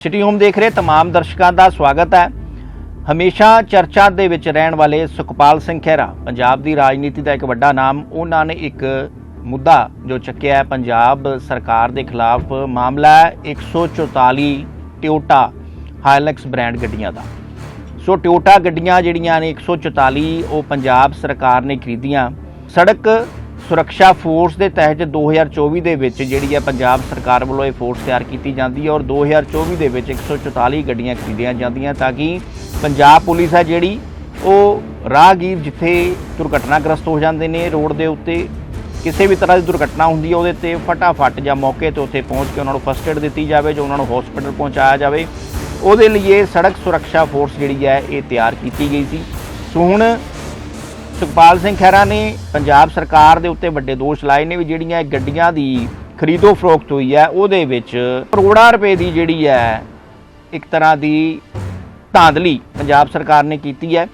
City home ਦੇਖ ਰਹੇ तमाम ਦਰਸ਼ਕਾਂ ਦਾ ਸਵਾਗਤ ਹੈ ਹਮੇਸ਼ਾ ਚਰਚਾ ਦੇ ਵਿੱਚ ਰਹਿਣ ਵਾਲੇ ਸੁਖਪਾਲ ਸਿੰਘ ਖਹਿਰਾ ਪੰਜਾਬ ਦੀ ਰਾਜਨੀਤੀ ਦਾ ਇੱਕ ਵੱਡਾ ਨਾਮ ਉਹਨਾਂ ਨੇ ਇੱਕ ਮੁੱਦਾ ਜੋ ਚੱਕਿਆ ਹੈ ਪੰਜਾਬ ਸਰਕਾਰ ਦੇ ਖਿਲਾਫ ਮਾਮਲਾ ਹੈ 144 ਟਿਓਟਾ ਹਾਈਲੈਕਸ ਬ੍ਰਾਂਡ ਗੱਡੀਆਂ ਦਾ ਸੋ ਟਿਓਟਾ ਗੱਡੀਆਂ ਜਿਹੜੀਆਂ ਨੇ 144 ਉਹ ਪੰਜਾਬ ਸਰਕਾਰ ਨੇ ਖਰੀਦੀਆਂ ਸੜਕ ਸੁਰੱਖਿਆ ਫੋਰਸ ਦੇ ਤਹਿਤ 2024 ਦੇ ਵਿੱਚ ਜਿਹੜੀ ਹੈ ਪੰਜਾਬ ਸਰਕਾਰ ਵੱਲੋਂ ਇਹ ਫੋਰਸ ਤਿਆਰ ਕੀਤੀ ਜਾਂਦੀ ਹੈ ਔਰ 2024 ਦੇ ਵਿੱਚ 144 ਗੱਡੀਆਂ ਖਰੀਦੀਆਂ ਜਾਂਦੀਆਂ ਤਾਂ ਕਿ ਪੰਜਾਬ ਪੁਲਿਸ ਹੈ ਜਿਹੜੀ ਉਹ ਰਾਹਗੀਰ ਜਿੱਥੇ ਦੁਰਘਟਨਾਗ੍ਰਸਤ ਹੋ ਜਾਂਦੇ ਨੇ ਰੋਡ ਦੇ ਉੱਤੇ, ਕਿਸੇ ਵੀ ਤਰ੍ਹਾਂ ਦੀ ਦੁਰਘਟਨਾ ਹੁੰਦੀ ਹੈ ਉਹਦੇ ਤੇ ਫਟਾਫਟ ਜਾਂ ਮੌਕੇ ਤੇ ਉੱਥੇ ਪਹੁੰਚ ਕੇ ਉਹਨਾਂ ਨੂੰ ਫਸਟ ਏਡ ਦਿੱਤੀ ਜਾਵੇ ਜੋ ਉਹਨਾਂ ਨੂੰ ਹਸਪੀਟਲ ਪਹੁੰਚਾਇਆ ਜਾਵੇ। ਉਹਦੇ ਲਈ ਇਹ ਸੜਕ ਸੁਰੱਖਿਆ ਫੋਰਸ ਜਿਹੜੀ ਹੈ ਇਹ ਤਿਆਰ ਕੀਤੀ ਗਈ ਸੀ। ਸੋ ਹੁਣ ਸੁਖਪਾਲ ਸਿੰਘ ਖਹਿਰਾ ਨੇ ਪੰਜਾਬ ਸਰਕਾਰ ਦੇ ਉੱਤੇ ਵੱਡੇ ਦੋਸ਼ ਲਾਏ ਨੇ ਵੀ ਜਿਹੜੀਆਂ ਇਹ ਗੱਡੀਆਂ ਦੀ ਖਰੀਦੋ ਫਰੋਖਤ ਹੋਈ ਹੈ, ਉਹਦੇ ਵਿੱਚ ਕਰੋੜਾਂ ਰੁਪਏ ਦੀ ਜਿਹੜੀ ਹੈ ਇੱਕ ਤਰ੍ਹਾਂ ਦੀ ਧਾਂਦਲੀ ਪੰਜਾਬ ਸਰਕਾਰ ਨੇ ਕੀਤੀ ਹੈ।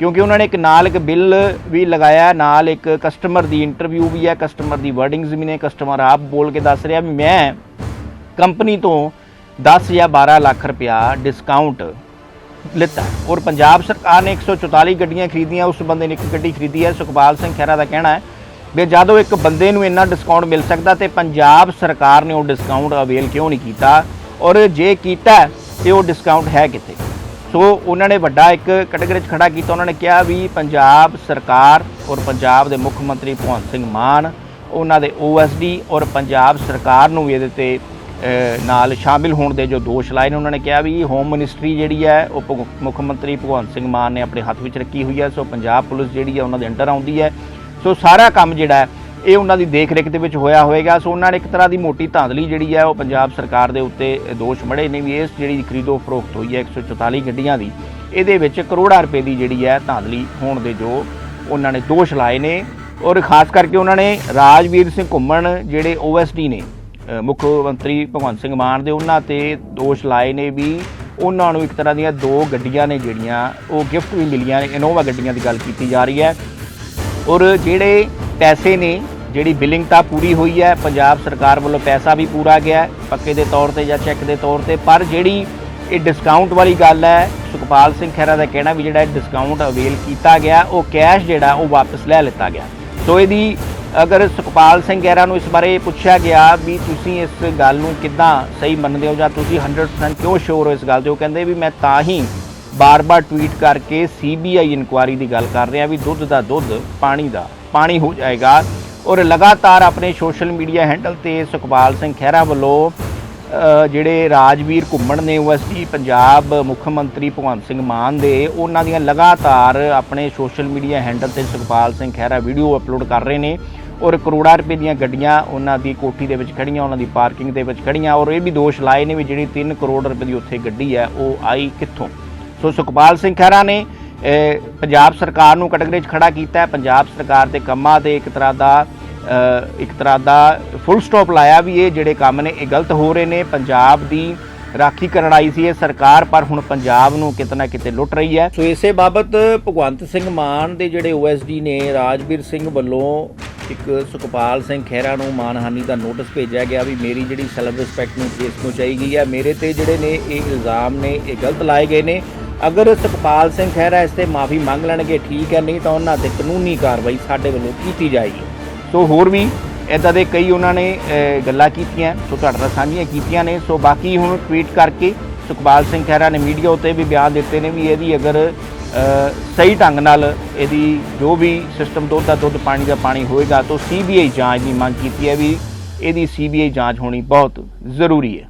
ਕਿਉਂਕਿ ਉਹਨਾਂ ਨੇ ਇੱਕ ਨਾਲ ਇੱਕ ਬਿੱਲ ਵੀ ਲਗਾਇਆ, ਨਾਲ ਇੱਕ ਕਸਟਮਰ ਦੀ ਇੰਟਰਵਿਊ ਵੀ ਹੈ ਕਸਟਮਰ ਦੀ ਵਰਡਿੰਗਸ ਵੀ ਨੇ ਕਸਟਮਰ ਆਪ ਬੋਲ ਕੇ ਦੱਸ ਰਿਹਾ ਵੀ ਮੈਂ ਕੰਪਨੀ ਤੋਂ 10 ਜਾਂ 12 ਲੱਖ ਰੁਪਇਆ ਡਿਸਕਾਊਂਟ ਲਿੱਤਾ। ਔਰ ਪੰਜਾਬ ਸਰਕਾਰ ਨੇ 144 ਗੱਡੀਆਂ ਖਰੀਦੀਆਂ ਉਸ ਬੰਦੇ ਨੇ ਇੱਕ ਗੱਡੀ ਖਰੀਦੀ ਹੈ। ਸੁਖਪਾਲ ਸਿੰਘ ਖਹਿਰਾ ਦਾ ਕਹਿਣਾ ਹੈ ਵੀ ਜਦੋਂ ਇੱਕ ਬੰਦੇ ਨੂੰ ਇੰਨਾ ਡਿਸਕਾਊਂਟ ਮਿਲ ਸਕਦਾ ਤੇ ਪੰਜਾਬ ਸਰਕਾਰ ਨੇ ਉਹ ਡਿਸਕਾਊਂਟ ਅਵੇਲ ਕਿਉਂ ਨਹੀਂ ਕੀਤਾ? ਔਰ ਜੇ ਕੀਤਾ ਹੈ, ਤੇ ਉਹ ਡਿਸਕਾਊਂਟ ਹੈ ਕਿੱਥੇ? ਸੋ ਉਹਨਾਂ ਨੇ ਵੱਡਾ ਇੱਕ ਕੈਟਾਗਰੀ 'ਚ ਖੜਾ ਕੀਤਾ। ਉਹਨਾਂ ਨੇ ਕਿਹਾ ਵੀ ਪੰਜਾਬ ਸਰਕਾਰ ਔਰ ਪੰਜਾਬ ਦੇ ਮੁੱਖ ਮੰਤਰੀ ਭਗਵੰਤ ਸਿੰਘ ਮਾਨ ਉਹਨਾਂ ਦੇ ਓਐਸਡੀ ਔਰ ਪੰਜਾਬ ਸਰਕਾਰ ਨੂੰ ਵੀ ਇਹਦੇ ਤੇ ਨਾਲ ਸ਼ਾਮਿਲ ਹੋਣ ਦੇ ਜੋ ਦੋਸ਼ ਲਾਏ ਨੇ, ਉਹਨਾਂ ਨੇ ਕਿਹਾ ਵੀ ਹੋਮ ਮਿਨਿਸਟਰੀ ਜਿਹੜੀ ਹੈ, ਉਹ ਭਗ- ਮੁੱਖ ਮੰਤਰੀ ਭਗਵੰਤ ਸਿੰਘ ਮਾਨ ਨੇ ਆਪਣੇ ਹੱਥ ਵਿੱਚ ਰੱਖੀ ਹੋਈ ਹੈ। ਸੋ ਪੰਜਾਬ ਪੁਲਿਸ ਜਿਹੜੀ ਹੈ, ਉਹਨਾਂ ਦੇ ਅੰਡਰ ਆਉਂਦੀ ਹੈ। ਸੋ ਸਾਰਾ ਕੰਮ ਜਿਹੜਾ ਹੈ, ਇਹ ਉਹਨਾਂ ਦੀ ਦੇਖ-ਰੇਖ ਦੇ ਵਿੱਚ ਹੋਇਆ ਹੋਵੇਗਾ ਸੋ ਉਹਨਾਂ ਨੇ ਇੱਕ ਤਰ੍ਹਾਂ ਦੀ ਮੋਟੀ ਧਾਂਦਲੀ ਜਿਹੜੀ ਹੈ, ਉਹ ਪੰਜਾਬ ਸਰਕਾਰ ਦੇ ਉੱਤੇ ਦੋਸ਼ ਮੜੇ ਨੇ ਵੀ ਇਸ ਜਿਹੜੀ ਖਰੀਦੋ ਫਰੋਖਤ ਹੋਈ ਹੈ 144 ਗੱਡੀਆਂ ਦੀ, ਇਹਦੇ ਵਿੱਚ ਕਰੋੜਾਂ ਰੁਪਏ ਦੀ ਜਿਹੜੀ ਹੈ, ਧਾਂਦਲੀ ਹੋਣ ਦੇ ਜੋ ਉਹਨਾਂ ਨੇ ਦੋਸ਼ ਲਾਏ ਨੇ। ਔਰ ਖਾਸ ਕਰਕੇ ਉਹਨਾਂ ਨੇ ਰਾਜਵੀਰ ਸਿੰਘ ਘੁੰਮਣ, ਜਿਹੜੇ ਓਐਸਡੀ ਨੇ ਮੁੱਖ ਮੰਤਰੀ ਭਗਵੰਤ ਸਿੰਘ ਮਾਨ ਦੇ ਉਹਨਾਂ ਤੇ ਦੋਸ਼ ਲਾਏ ਨੇ ਵੀ ਉਹਨਾਂ ਨੂੰ ਇੱਕ ਤਰ੍ਹਾਂ ਦੀਆਂ ਦੋ ਗੱਡੀਆਂ ਨੇ ਜਿਹੜੀਆਂ ਉਹ ਗਿਫਟ ਵੀ ਮਿਲੀਆਂ ਨੇ, ਇਨੋਵਾ ਗੱਡੀਆਂ ਦੀ ਗੱਲ ਕੀਤੀ ਜਾ ਰਹੀ ਹੈ। ਔਰ ਜਿਹੜੇ ਪੈਸੇ ਨੇ, ਜਿਹੜੀ ਬਿਲਿੰਗ ਤਾਂ ਪੂਰੀ ਹੋਈ ਹੈ, ਪੰਜਾਬ ਸਰਕਾਰ ਵੱਲੋਂ ਪੈਸਾ ਵੀ ਪੂਰਾ ਗਿਆ ਪੱਕੇ ਦੇ ਤੌਰ ਤੇ ਜਾਂ ਚੈੱਕ ਦੇ ਤੌਰ ਤੇ, ਪਰ ਜਿਹੜੀ ਇਹ ਡਿਸਕਾਊਂਟ ਵਾਲੀ ਗੱਲ ਹੈ, ਸੁਖਪਾਲ ਸਿੰਘ ਖਹਿਰਾ ਦਾ ਕਹਿਣਾ ਵੀ ਜਿਹੜਾ ਡਿਸਕਾਊਂਟ ਅਵੇਲ ਕੀਤਾ ਗਿਆ, ਉਹ ਕੈਸ਼ ਜਿਹੜਾ ਉਹ ਵਾਪਸ ਲੈ ਲਿੱਤਾ ਗਿਆ। ਸੋ ਇਹਦੀ ਅਗਰ ਸੁਖਪਾਲ ਸਿੰਘ ਖਹਿਰਾ ਨੂੰ ਇਸ ਬਾਰੇ ਪੁੱਛਿਆ ਗਿਆ ਵੀ ਤੁਸੀਂ ਇਸ ਗੱਲ ਨੂੰ ਕਿੱਦਾਂ ਸਹੀ ਮੰਨਦੇ ਹੋ ਜਾਂ ਤੁਸੀਂ 100% ਕਿਉਂ ਸ਼ੋਰ ਹੋ ਇਸ ਗੱਲ ਦੇ, ਉਹ ਕਹਿੰਦੇ ਵੀ ਮੈਂ ਤਾਂ ਹੀ ਬਾਰ-ਬਾਰ ਟਵੀਟ ਕਰਕੇ ਸੀਬੀਆਈ ਇਨਕੁਆਇਰੀ ਦੀ ਗੱਲ ਕਰ ਰਿਹਾ ਵੀ ਦੁੱਧ ਦਾ ਦੁੱਧ, ਪਾਣੀ ਦਾ, ਪਾਣੀ ਹੋ ਜਾਏਗਾ। ਔਰ ਲਗਾਤਾਰ ਆਪਣੇ ਸੋਸ਼ਲ ਮੀਡੀਆ ਹੈਂਡਲ ਤੇ ਸੁਖਪਾਲ ਸਿੰਘ ਖਹਿਰਾ ਵੱਲੋਂ ਜਿਹੜੇ ਰਾਜਵੀਰ ਘੁੰਮਣ ਨੇ ਓਐਸਡੀ ਪੰਜਾਬ ਮੁੱਖ ਮੰਤਰੀ ਭਗਵੰਤ ਸਿੰਘ ਮਾਨ ਦੇ, ਉਹਨਾਂ ਦੀਆਂ ਲਗਾਤਾਰ ਆਪਣੇ ਸੋਸ਼ਲ ਮੀਡੀਆ ਹੈਂਡਲ ਤੇ ਸੁਖਪਾਲ ਸਿੰਘ ਖਹਿਰਾ ਵੀਡੀਓ ਅਪਲੋਡ ਕਰ ਰਹੇ ਨੇ। ਔਰ ਕਰੋੜਾਂ ਰੁਪਏ ਦੀਆਂ ਗੱਡੀਆਂ ਉਹਨਾਂ ਦੀ ਕੋਠੀ ਦੇ ਵਿੱਚ ਖੜੀਆਂ ਉਹਨਾਂ ਦੀ ਪਾਰਕਿੰਗ ਦੇ ਵਿੱਚ ਖੜੀਆਂ ਔਰ ਇਹ ਵੀ ਦੋਸ਼ ਲਾਏ ਨੇ ਵੀ ਜਿਹੜੀ 3 ਕਰੋੜ ਰੁਪਏ ਦੀ ਉੱਥੇ ਗੱਡੀ ਹੈ, ਉਹ ਆਈ ਕਿੱਥੋਂ? ਸੋ ਸੁਖਪਾਲ ਸਿੰਘ ਖਹਿਰਾ ਨੇ ਪੰਜਾਬ ਸਰਕਾਰ ਨੂੰ ਕਟਗਰੇ 'ਚ ਖੜਾ ਕੀਤਾ ਹੈ। ਪੰਜਾਬ ਸਰਕਾਰ ਦੇ ਕੰਮਾਂ ਤੇ ਇੱਕ ਤਰ੍ਹਾਂ ਦਾ ਇੱਕ ਤਰ੍ਹਾਂ ਦਾ ਫੁੱਲ ਸਟਾਪ ਲਾਇਆ ਵੀ ਇਹ ਜਿਹੜੇ ਕੰਮ ਨੇ, ਇਹ ਗਲਤ ਹੋ ਰਹੇ ਨੇ। ਪੰਜਾਬ ਦੀ ਰਾਖੀ ਕਰਨ ਆਈ ਸੀ ਇਹ ਸਰਕਾਰ, ਪਰ ਹੁਣ ਪੰਜਾਬ ਨੂੰ ਕਿਤੇ ਨਾ ਕਿਤੇ ਲੁੱਟ ਰਹੀ ਹੈ। ਸੋ ਇਸੇ ਬਾਬਤ ਭਗਵੰਤ ਸਿੰਘ ਮਾਨ ਦੇ ਜਿਹੜੇ ਓਐਸਡੀ ਨੇ ਰਾਜਵੀਰ ਸਿੰਘ ਵੱਲੋਂ ਇੱਕ ਸੁਖਪਾਲ ਸਿੰਘ ਖਹਿਰਾ ਨੂੰ ਮਾਨਹਾਨੀ ਦਾ ਨੋਟਿਸ ਭੇਜਿਆ ਗਿਆ ਵੀ ਮੇਰੀ ਜਿਹੜੀ ਸੈਲਫ ਰਿਸਪੈਕਟ ਨੂੰ ਕੇਸ ਪਹੁੰਚਾਈ ਗਈ ਹੈ। ਮੇਰੇ ਤੇ ਜਿਹੜੇ ਨੇ ਇਹ ਇਲਜ਼ਾਮ ਨੇ, ਇਹ ਗਲਤ ਲਾਏ ਗਏ ਨੇ। ਅਗਰ ਸੁਖਪਾਲ ਸਿੰਘ ਖਹਿਰਾ ਇਸ ਤੇ ਮਾਫੀ ਮੰਗ ਲੈਣਗੇ, ਠੀਕ ਹੈ, ਨਹੀਂ ਤਾਂ ਉਹਨਾਂ ਤੇ ਕਾਨੂੰਨੀ ਕਾਰਵਾਈ ਸਾਡੇ ਵੱਲੋਂ ਕੀਤੀ ਜਾਏਗੀ। ਸੋ ਹੋਰ ਵੀ ਇਦਾਂ ਦੇ ਕਈ ਉਹਨਾਂ ਨੇ ਗੱਲਾਂ ਕੀਤੀਆਂ, ਸੋ ਤੁਹਾਡੇ ਨਾਲ ਸਾਂਝੀਆਂ ਕੀਤੀਆਂ ਨੇ। ਸੋ ਬਾਕੀ ਹੁਣ ਟਵੀਟ ਕਰਕੇ ਸੁਖਪਾਲ ਸਿੰਘ ਖਹਿਰਾ ਨੇ ਮੀਡੀਆ ਉੱਤੇ ਵੀ ਬਿਆਨ ਦਿੱਤੇ ਨੇ ਵੀ ਇਹਦੀ ਅਗਰ ਸਹੀ ਢੰਗ ਨਾਲ ਇਹਦੀ ਜੋ ਵੀ ਸਿਸਟਮ ਦੁੱਧ ਦਾ ਦੁੱਧ, ਪਾਣੀ ਦਾ ਪਾਣੀ ਹੋਏਗਾ, ਤਾਂ ਸੀਬੀਆਈ ਜਾਂਚ ਦੀ ਮੰਗ ਕੀਤੀ ਹੈ ਵੀ ਇਹਦੀ ਸੀਬੀਆਈ ਜਾਂਚ ਹੋਣੀ ਬਹੁਤ ਜ਼ਰੂਰੀ ਹੈ।